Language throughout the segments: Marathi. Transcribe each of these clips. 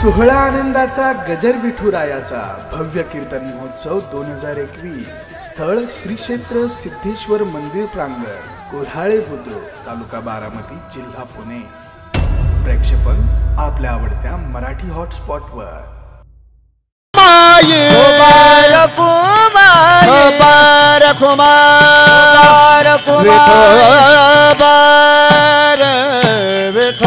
सोहळा आनंदाचा गजर विठुरायाचा भव्य कीर्तन महोत्सव दोन हजार एकवीस. स्थळ श्री क्षेत्र सिद्धेश्वर मंदिर प्रांगण कोल्हाळे बुद्रुक तालुका बारामती जिल्हा पुणे. प्रेक्षेपण आपल्या आवडत्या मराठी हॉटस्पॉटवर. माये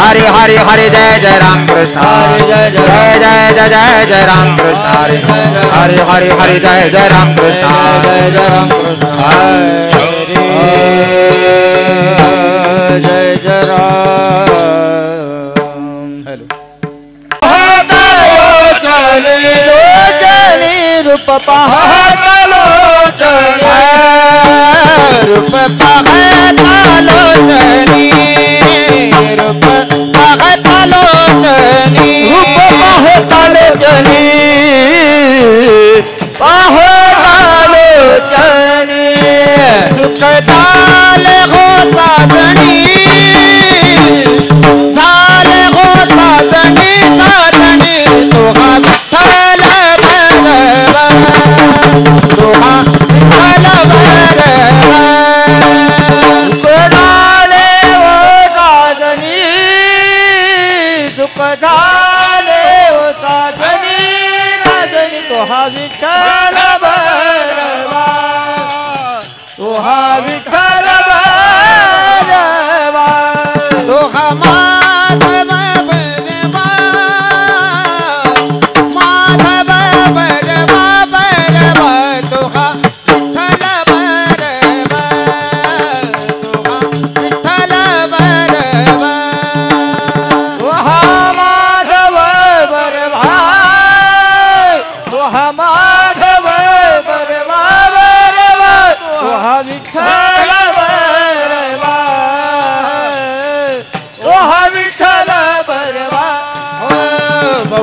हरि हरि हरि जय जय राम कृष्ण। जय जय जय जय जय राम कृष्ण। हरि हरि हरि जय जय राम कृष्ण। जय जय राम कृष्ण। जय जय राम। हेलो रूप पाहलो रूप पाहलो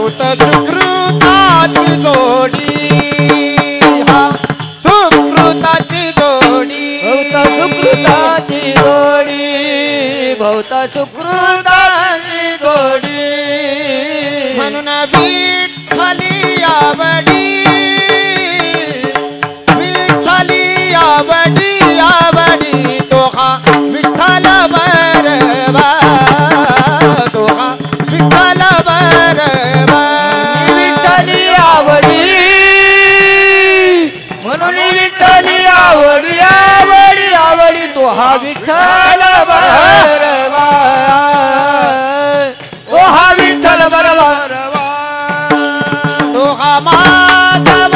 बहुत सुकृताची जोडी. हा सुकृताची जोडी. बहुत सुकृताची जोडी सुकृताची जोडी. म्हणून विठ्ठली आवडी माधव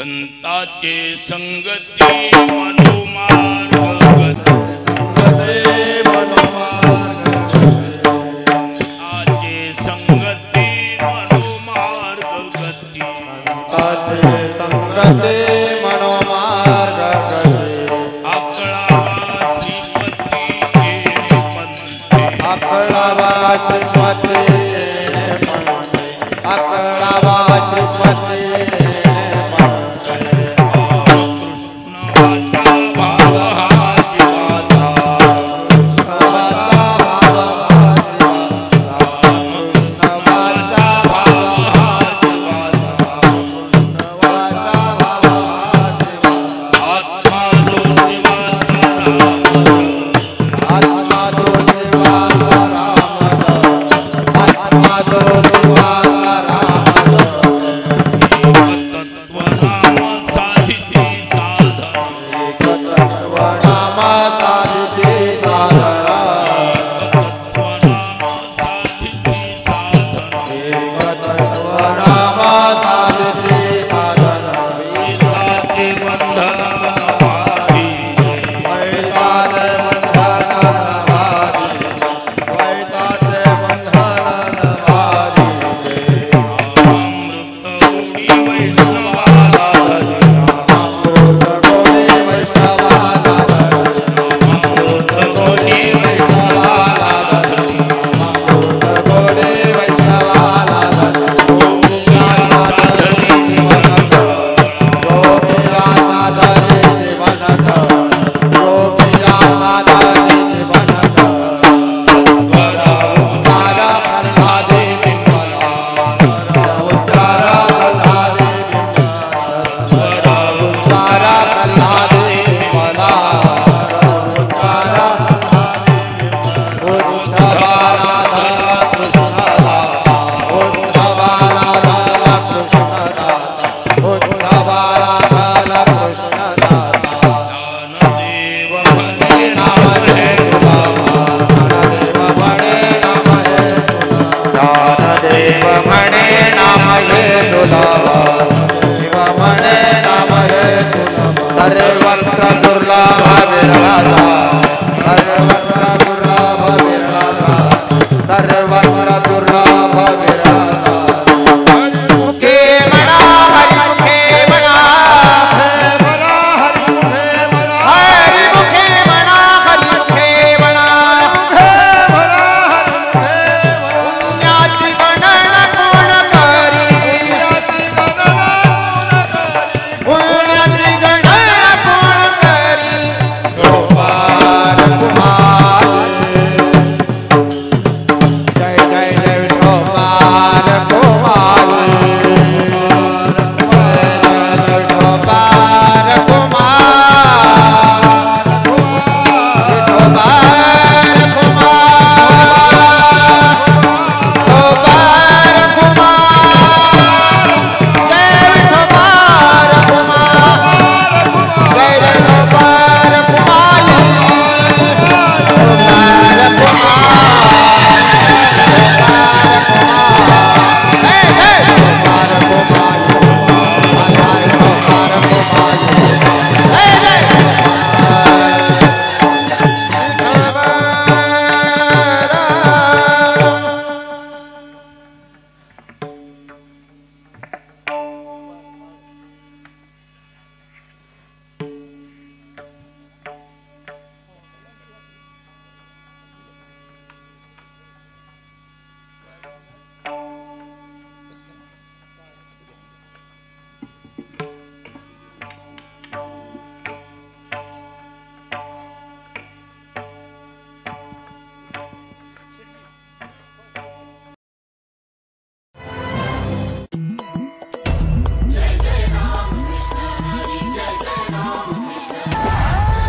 संताचे संगती Para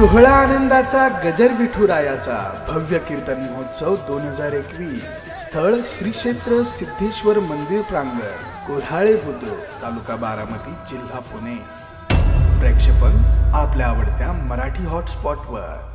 सोहळा आनंदाचा गजर विठुरायाचा भव्य कीर्तन महोत्सव दोन हजार एकवीस. स्थळ श्री क्षेत्र सिद्धेश्वर मंदिर प्रांगण कोल्हाळे बुद्रुक तालुका बारामती जिल्हा पुणे. प्रेक्षपण आपल्या आवडत्या मराठी हॉटस्पॉटवर